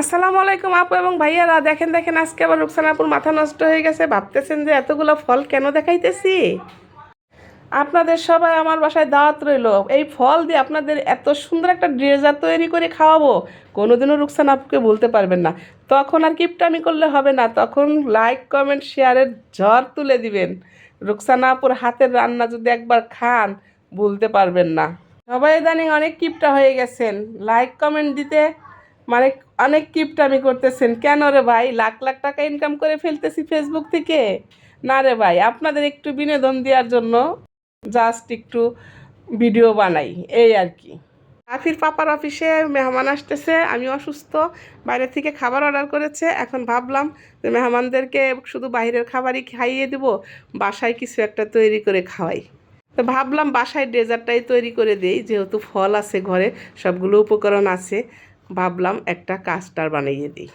আসসালামু আলাইকুম আপু এবং ভাইয়ারা, দেখেন দেখেন, আজকে আবার রুকসানা আপুর মাথা নষ্ট হয়ে গেছে। ভাবতেছেন যে এতগুলো ফল কেন দেখাইতেছি? আপনাদের সবাই আমার বাসায় দাওয়াত রইল। এই ফল দিয়ে আপনাদের এত সুন্দর একটা ড্রেজার তৈরি করে খাওয়াবো, কোনোদিনও রুকসানা আপুকে বলতে পারবেন না। তখন আর কিপটামি করলে হবে না, তখন লাইক, কমেন্ট, শেয়ারের ঝড় তুলে দিবেন। রুকসানা আপুর হাতের রান্না যদি একবার খান, বলতে পারবেন না। সবাই ইদানিং অনেক কিপটা হয়ে গেছেন। লাইক, কমেন্ট দিতে মানে অনেক কিপটামি করতেছেন। কেন রে ভাই? লাখ লাখ টাকা ইনকাম করে ফেলতেছি ফেসবুক থেকে? না রে ভাই, আপনাদের একটু বিনোদন দেওয়ার জন্য জাস্ট একটু ভিডিও বানাই, এই আর কি। আফির পাপার অফিসে মেহমান আসতেছে, আমি অসুস্থ, বাইরে থেকে খাবার অর্ডার করেছে। এখন ভাবলাম যে মেহমানদেরকে শুধু বাইরের খাবারই খাইয়ে দেবো, বাসায় কিছু একটা তৈরি করে খাওয়াই। তো ভাবলাম বাসায় ডেজার্টটাই তৈরি করে দেই, যেহেতু ফল আছে ঘরে, সবগুলো উপকরণ আছে। ভাবলাম একটা কাস্টার বানিয়ে দিই।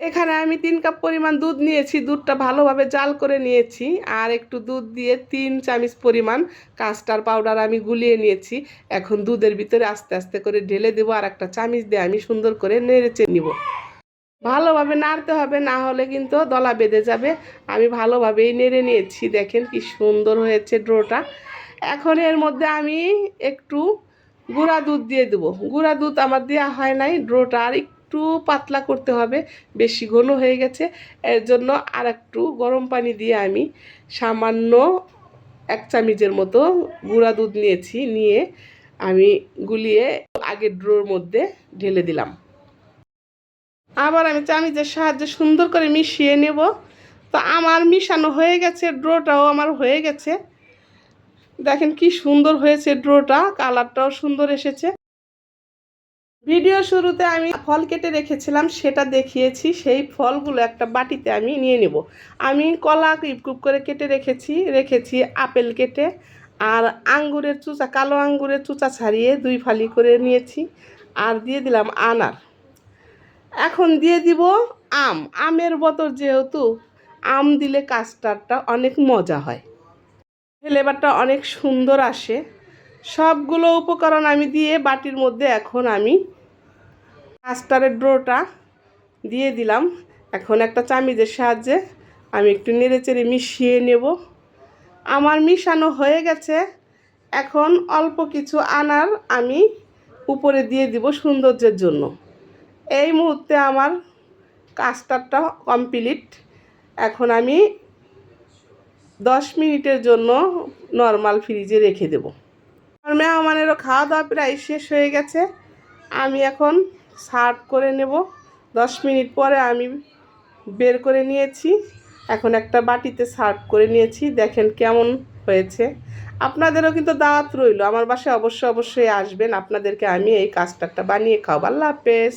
এখানে আমি তিন কাপ পরিমাণ দুধ নিয়েছি, দুধটা ভালোভাবে জাল করে নিয়েছি আর একটু দুধ দিয়ে তিন চামচ পরিমাণ কাস্টার পাউডার আমি গুলিয়ে নিয়েছি। এখন দুধের ভিতরে আস্তে আস্তে করে ঢেলে দেবো আর একটা চামচ দিয়ে আমি সুন্দর করে নেড়েচে নিব। ভালোভাবে নাড়তে হবে, না হলে কিন্তু দলা বেঁধে যাবে। আমি ভালোভাবেই নেড়ে নিয়েছি, দেখেন কি সুন্দর হয়েছে ড্রোটা। এখন এর মধ্যে আমি একটু গুঁড়া দুধ দিয়ে দেবো। গুঁড়া দুধ আমার দেওয়া হয় নাই ড্রোটা আর একটু পাতলা করতে হবে, বেশি ঘন হয়ে গেছে। এর জন্য আর একটু গরম পানি দিয়ে আমি সামান্য এক চামচের মতো গুঁড়া দুধ নিয়েছি, নিয়ে আমি গুলিয়ে আগের ড্রোর মধ্যে ঢেলে দিলাম। আবার আমি চামিচের সাহায্যে সুন্দর করে মিশিয়ে নেব। তো আমার মিশানো হয়ে গেছে ড্রোটাও আমার হয়ে গেছে। দেখেন কি সুন্দর হয়েছে ড্রোটা, কালারটাও সুন্দর এসেছে। ভিডিও শুরুতে আমি ফল কেটে রেখেছিলাম, সেটা দেখিয়েছি, সেই ফলগুলো একটা বাটিতে আমি নিয়ে নেব। আমি কলা কিপকুপ করে কেটে রেখেছি রেখেছি আপেল কেটে, আর আঙ্গুরের চুচা, কালো আঙ্গুরের চুচা ছাড়িয়ে দুই ফালি করে নিয়েছি, আর দিয়ে দিলাম আনার। এখন দিয়ে দিব আম। আমের বোতল যেহেতু, আম দিলে কাস্টারটা অনেক মজা হয়। ফ্লেভারটা অনেক সুন্দর আসে। সবগুলো উপকরণ আমি দিয়ে বাটির মধ্যে এখন আমি কাস্টারের ড্রোটা দিয়ে দিলাম। এখন একটা চামিজের সাহায্যে আমি একটু নেড়েচেড়ে মিশিয়ে নেব। আমার মিশানো হয়ে গেছে। এখন অল্প কিছু আনার আমি উপরে দিয়ে দিব সৌন্দর্যের জন্য। এই মুহূর্তে আমার কাস্টারটা কমপ্লিট। এখন আমি দশ মিনিটের জন্য নর্মাল ফ্রিজে রেখে দেব। আমার মেহমানেরও খাওয়া দাওয়া প্রায় শেষ হয়ে গেছে। আমি এখন সার্ভ করে নেব। দশ মিনিট পরে আমি বের করে নিয়েছি। এখন একটা বাটিতে সার্ভ করে নিয়েছি। দেখেন কেমন হয়েছে। আপনাদেরও কিন্তু দাওয়াত রইল। আমার বাসায় অবশ্যই অবশ্যই আসবেন। আপনাদেরকে আমি এই কাস্টারটা বানিয়ে খাওয়াবো। আল্লাহ হাফেজ।